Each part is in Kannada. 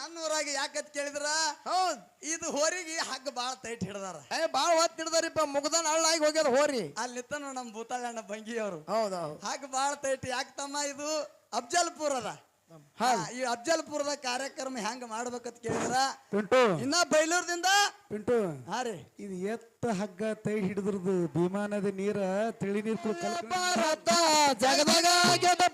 ನನ್ನ ಊರಾಗ ಯಾಕತ್ ಕೇಳಿದ್ರ? ಹೌದ್. ಇದು ಹೋರಿಗೆ ಹಗ್ಗ ಬಾಳ ತೈಟ್ ಹಿಡ್ದಾರ. ಏ ಬಾಳ ಹೊತ್ ಹಿಡ್ದಾರಿಪ್ಪ ಮುಗ್ದನ್ ಹಳ್ಳಾಗಿ ಹೋಗ್ಯದ ಹೋರಿ. ಅಲ್ಲಿ ನಮ್ ನಮ್ಮ ಭೂತಾಳಣ್ಣ ಬಂಗಿ ಅವರು ಹೌದ್ ಹೌದ್. ಹಗ್ಗ ಬಾಳ ತೈಟ್ ಯಾಕೆ ತಮ್ಮ ಇದು? ಅಫಜಲ್ಪುರ ಅದ ಹಾ, ಈ ಅಫ್ಜಲ್ಪುರದ ಕಾರ್ಯಕ್ರಮ ಹೆಂಗ್ ಮಾಡ್ಬೇಕಂತ ಕೇಳಿದ್ರ? ಪಿಂಟು. ಇನ್ನ ಬೈಲೂರ್ದಿಂದ? ಪಿಂಟು. ಹಾ ರೀ. ಇದು ಎತ್ತ ಹಗ್ಗ ತೈ ಹಿಡಿದ್ರದು ಭೀಮಾ ನದಿ ನೀರ ತಿಳಿ ನೀರ್ ಜಗದಾಗ ಆಗ್ಯದ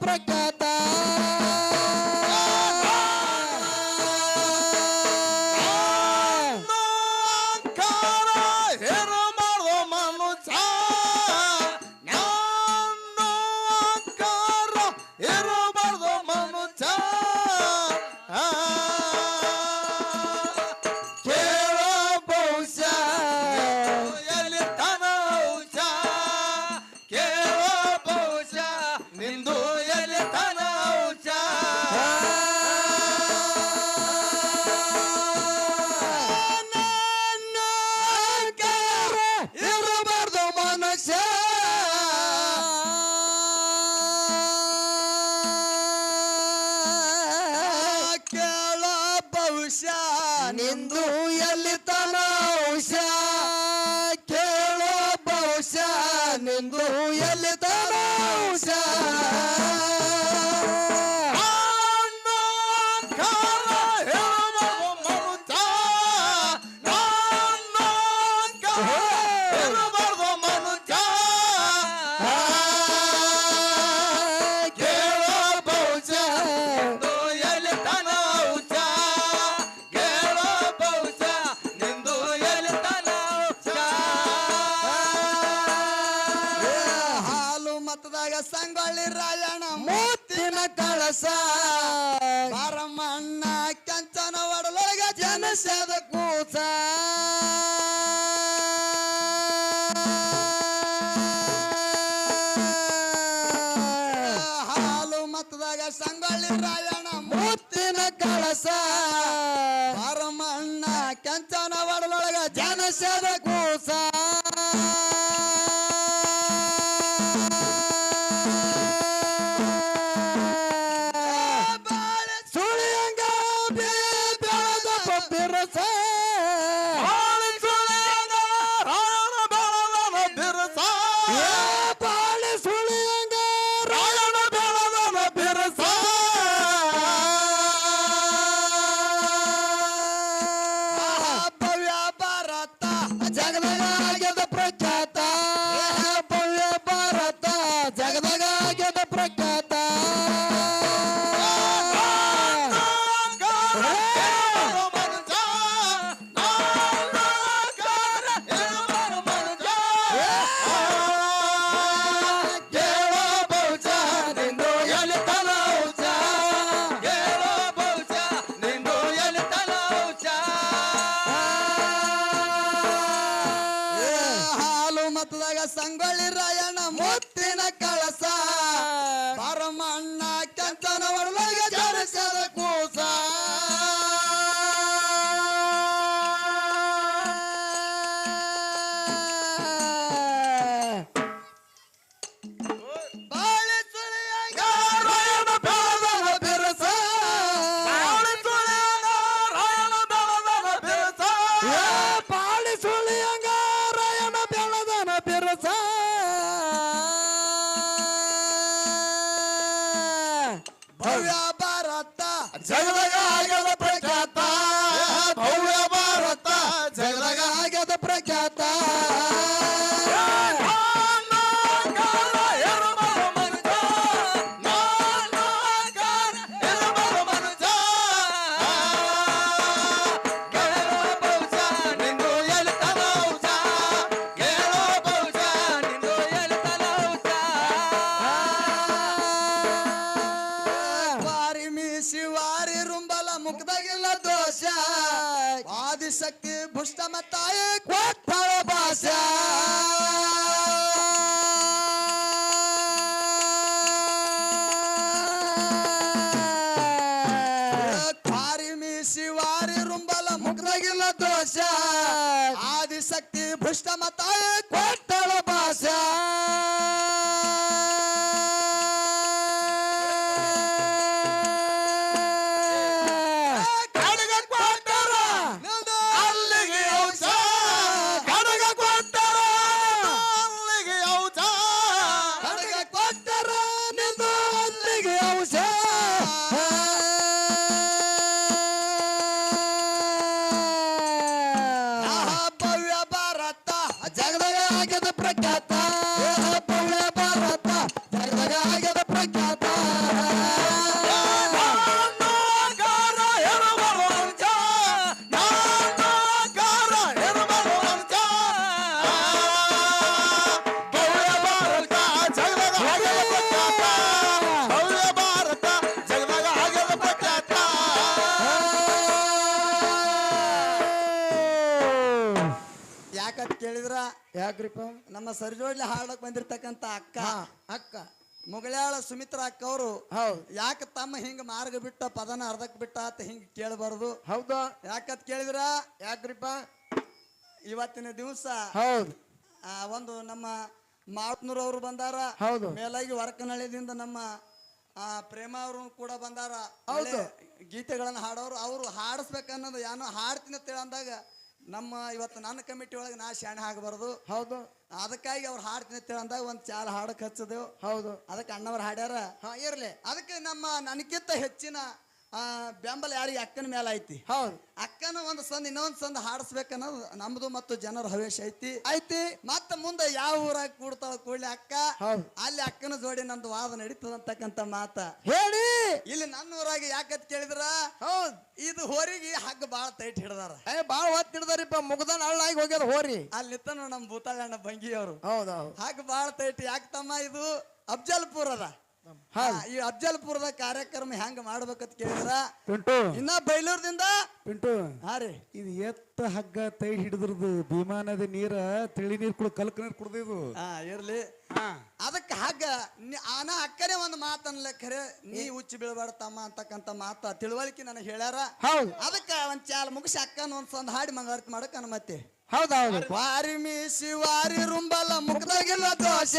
ಜನಸದ ಕೂಸ ಹಾಲು ಮತದಾಗ ಸಂಗೊಳ್ಳಿ ರಾಯಣ್ಣ ಮೂತಿನ ಕಳಸ. ಪರಮಣ್ಣ ಕೆಂಚನ ಒಡಲೊಳಗ ಜನಸದ ಭವ್ಯ ಭಾರತ. ಜಗದಾಗ ಆದಿಶಕ್ತಿ ಭುಷ್ಟ ಮತ್ತಾಯಿ ಕೊಟ್ಟಳ ಭಾಷಾ ಖಾರಿ ಮೀಸಿ ವಾರಿ ರುಂಬಲ ಮುಖದಾಗಿಲ್ಲ ದೋಷ ಆದಿಶಕ್ತಿ ಭುಷ್ಟ ಮತ್ತಾಯಿ ಕೊಟ್ಟಳ ಯಾಕ್ರಿಪ್ಪ ನಮ್ಮ ಸರಿಜೋಡ್ಲಿ ಹಾಡಕ್ ಬಂದಿರ್ತಕ್ಕಂತ ಅಕ್ಕ. ಅಕ್ಕ. ಮುಗಳಾಳ ಸುಮಿತ್ರ ಅಕ್ಕ ಅವರು ಹೌದ್. ಯಾಕೆ ತಮ್ಮ ಹಿಂಗ ಮಾರ್ಗ ಬಿಟ್ಟ ಪದನ ಅರ್ಧಕ್ ಬಿಟ್ಟ ಅಂತ ಹಿಂಗ ಕೇಳಬಾರದು? ಹೌದು? ಯಾಕತ್ ಕೇಳಿದ್ರ? ಯಾಕ್ರಿಪ್ಪ? ಇವತ್ತಿನ ದಿವಸ ಹೌದು. ಆ, ಒಂದು ನಮ್ಮ ಮಾವತ್ನೂರ್ ಅವರು ಬಂದಾರ. ಹೌದು. ಮೇಲಾಗಿ ವರಕನಹಳ್ಳಿದಿಂದ ನಮ್ಮ ಆ, ಪ್ರೇಮ ಅವರು ಕೂಡ ಬಂದಾರ. ಹೌದು. ಗೀತೆಗಳನ್ನ ಹಾಡೋರು. ಅವರು ಹಾಡಿಸ್ಬೇಕನ್ನೋದು ಏನೋ ಹಾಡ್ತೀನಿ ಅಂತ ಅಂದಾಗ ನಮ್ಮ ಇವತ್ತು ನನ್ನ ಕಮಿಟಿ ಒಳಗೆ ನಾ ಶಾಣೆ ಆಗಬಾರ್ದು. ಹೌದು. ಅದಕ್ಕಾಗಿ ಅವ್ರು ಹಾಡ್ತೀನಿ ಅಂದಾಗ ಒಂದು ಚಾಲ ಹಾಡಕ್ ಹಚ್ಚದೇವು ಹೌದು. ಅದಕ್ಕೆ ಅಣ್ಣವ್ರು ಹಾಡ್ಯಾರ ಹಾ ಇರ್ಲಿ. ಅದಕ್ಕೆ ನಮ್ಮ ನನಗಿಂತ ಹೆಚ್ಚಿನ ಆ, ಬೆಂಬಲ ಯಾರಿಗೆ ಅಕ್ಕನ ಮೇಲೆ ಐತಿ? ಹೌದು. ಅಕ್ಕನ ಒಂದು ಸಂದ್ ಇನ್ನೊಂದು ಸಂದ್ ಹಾಡಿಸ್ಬೇಕನ್ನೋದು ನಮ್ದು ಮತ್ತು ಜನರ ಹವೇಶ ಐತಿ. ಐತಿ. ಮತ್ತ ಮುಂದೆ ಯಾವ ಊರಾಗ ಕೂಡ್ತಾಳ ಕೂಡ್ಲಿ ಅಕ್ಕ? ಅಲ್ಲಿ ಅಕ್ಕನ ಜೋಡಿ ನಂದು ವಾದ ನಡೀತದ ಅಂತಕ್ಕಂತ ಮಾತ. ಹೇಳಿ. ಇಲ್ಲಿ ನನ್ನ ಊರಾಗ ಯಾಕತ್ ಕೇಳಿದ್ರ? ಹೌದು. ಇದು ಹೋರಿಗೆ ಹಗ್ಗ ಬಾಳ ತೈಟ್ ಹಿಡ್ದಾರ. ಏ ಬಾಳ ಹೊತ್ತು ಹಿಡ್ದಾರಿಪ್ಪ ಮುಗ್ದನ್ ಹಳ್ಳಾಗಿ ಹೋಗ್ಯದ ಹೋರಿ. ಅಲ್ಲಿ ನಮ್ ನಮ್ಮ ಭೂತಾಳಣ್ಣ ಬಂಗಿ ಅವರು ಹೌದೌದು ಹೌದ್. ಹಗ್ಗ ಬಾಳ ತೈಟ್ ಯಾಕೆ ತಮ್ಮ ಇದು? ಅಫ್ಜಲ್ಪುರ್ ಅದ. ಆ, ಈ ಅಫ್ಜಲ್ಪುರದ ಕಾರ್ಯಕ್ರಮ ಹೆಂಗ್ ಮಾಡ್ಬೇಕಂತ ಕೇಳಿದ್ರ? ಪಿಂಟು. ಇನ್ನ ಬೈಲೂರ್ದಿಂದ? ಪಿಂಟು. ಹಾ ರೀ. ಇದು ಎತ್ತ ಹಗ್ಗ ತೈ ಹಿಡಿದ್ರದು ಭೀಮಾ ನದಿ ನೀರ ತಿಳಿ ನೀರ್ ಕುಡ್ ಕಲ್ಕ ನೀರ್ ಕುಡ್ದಿದು ಹಾ ಇರ್ಲಿ. ಅದಕ್ಕೆ ಹಗ್ಗ ಆನ ಅಕ್ಕನೇ ಒಂದು ಮಾತನ್ಲ ಖರೆ ನೀ ಹುಚ್ಚಿ ಬೀಳ್ಬೇಡ ತಮ್ಮ ಅಂತಕ್ಕಂತ ಮಾತ ತಿಳುವಳಿಕೆ ನನಗೆ ಹೇಳ್ಯಾರ. ಹೌದು. ಅದಕ್ಕೆ ಒಂದ್ ಚಾಲ್ ಮುಗಿಸಿ ಅಕ್ಕನ ಒಂದ್ ಸಂದ್ ಹಾಡಿ ಮಂಗಾರತಿ ಮಾಡಕ್ ಅನುಮತಿ. ಹೌದ್ ಹೌದು ವಾರಿ ಮೀಸಿ ವಾರಿ ರುಂಬಲ ಮುಖದಾಗಿಲ್ಲ ದೋಷ.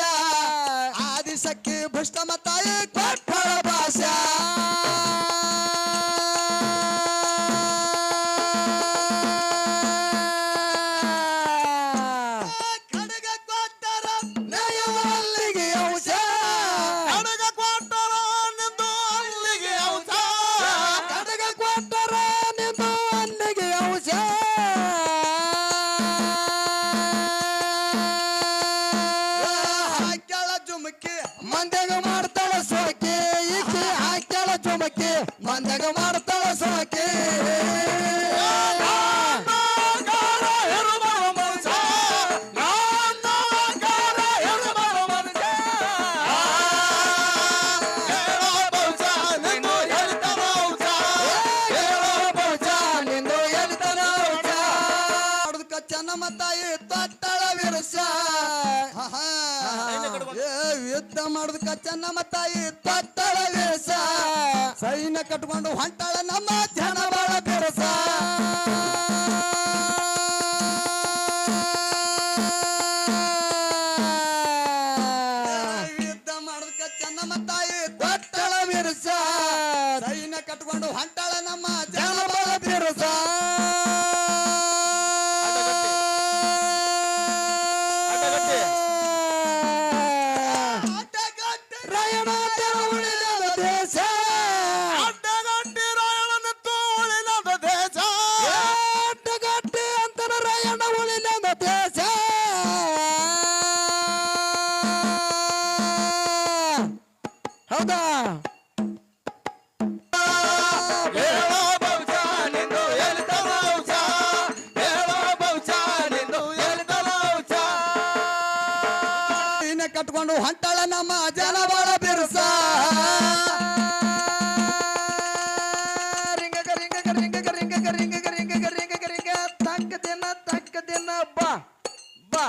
ಆದಿ ಸಖಿ ಭ್ರಷ್ಟ ಮತಾಯಿ ಕೊಟ್ಟಳ ಭಾಷಾ. ಮಂದ್ಯಾಗ ಮಾಡ್ತಾಳ ಸಾಕೆ. ಚೆನ್ನಮ್ಮ ತಾಯಿ ತೊಟ್ಟಳ ವಿರಸ ಯುದ್ಧ ಮಾಡುದಕ್ಕ ಚೆನ್ನಮ್ಮ ತಾಯಿ ತೊಟ್ಟಳ ವಿರಸ ಸೈನ್ಯ ಕಟ್ಕೊಂಡು ಹೊಂಟಾಳ ನಮ್ಮ ಜನ ಬಾಳ ಬಿರಸ ಯುದ್ಧ ಮಾಡುದಕ್ಕ ಚೆನ್ನಮ್ಮ ತಾಯಿ ತೊಟ್ಟಳ ವಿರಸ ಸೈನ್ಯ ಕಟ್ಕೊಂಡು ಹೊಂಟಾಳ ಹೌದಾ? ಕಟ್ಕೊಂಡು ಹೊಂಟಾಳ ನಮ್ಮ ಜನ ಬಾಳ ಬಿರುಸ ತಕ್ಕ ದಿನ ತಕ್ಕ ದಿನ ಬಾ ಬಾ.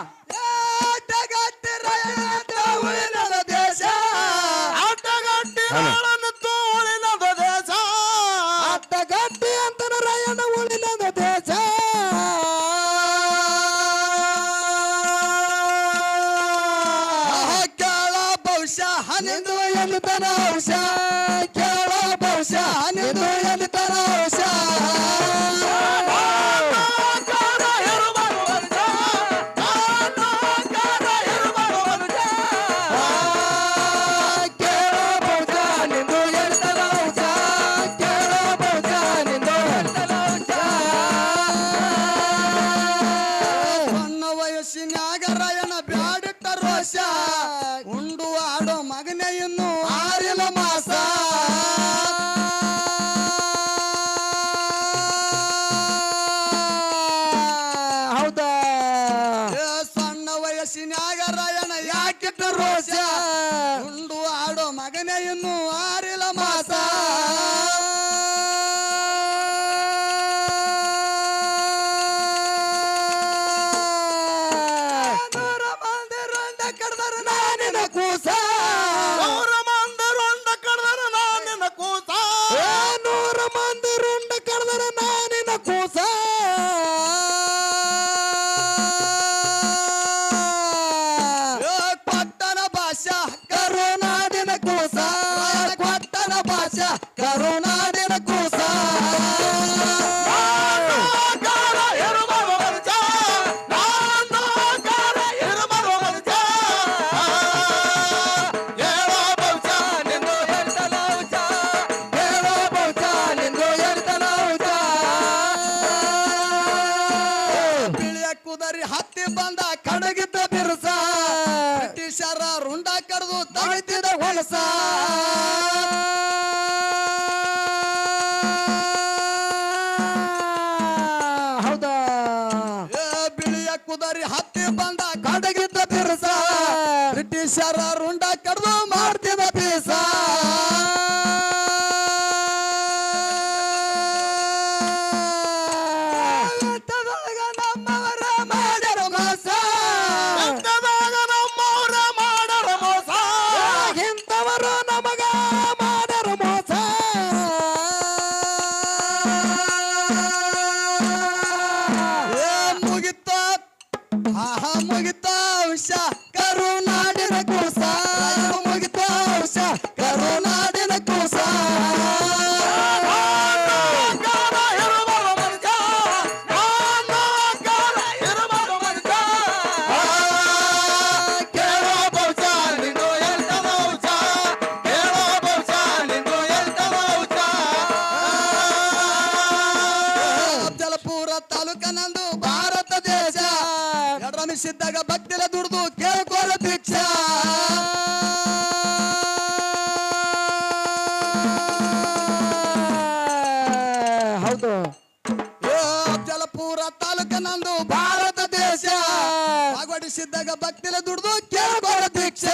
ಉದರಿ ಹತ್ತಿ ಬಂದ ಕಡಗಿದ್ದ ತಿರ್ಸ ಬ್ರಿಟಿಷರ ರುಂಡ ಅವಕಾಶ ಅಳವಡಿಸಿದ್ದಾಗ ಭಕ್ತಿಲೆ ದುಡ್ದು ಕೇಳ್ಕೊಳ ದೀಕ್ಷ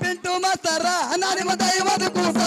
ಪಿಂಟು ಮಾಸ್ತರ. ನಾನಿಮ ದೈವದ ಕೂಸ.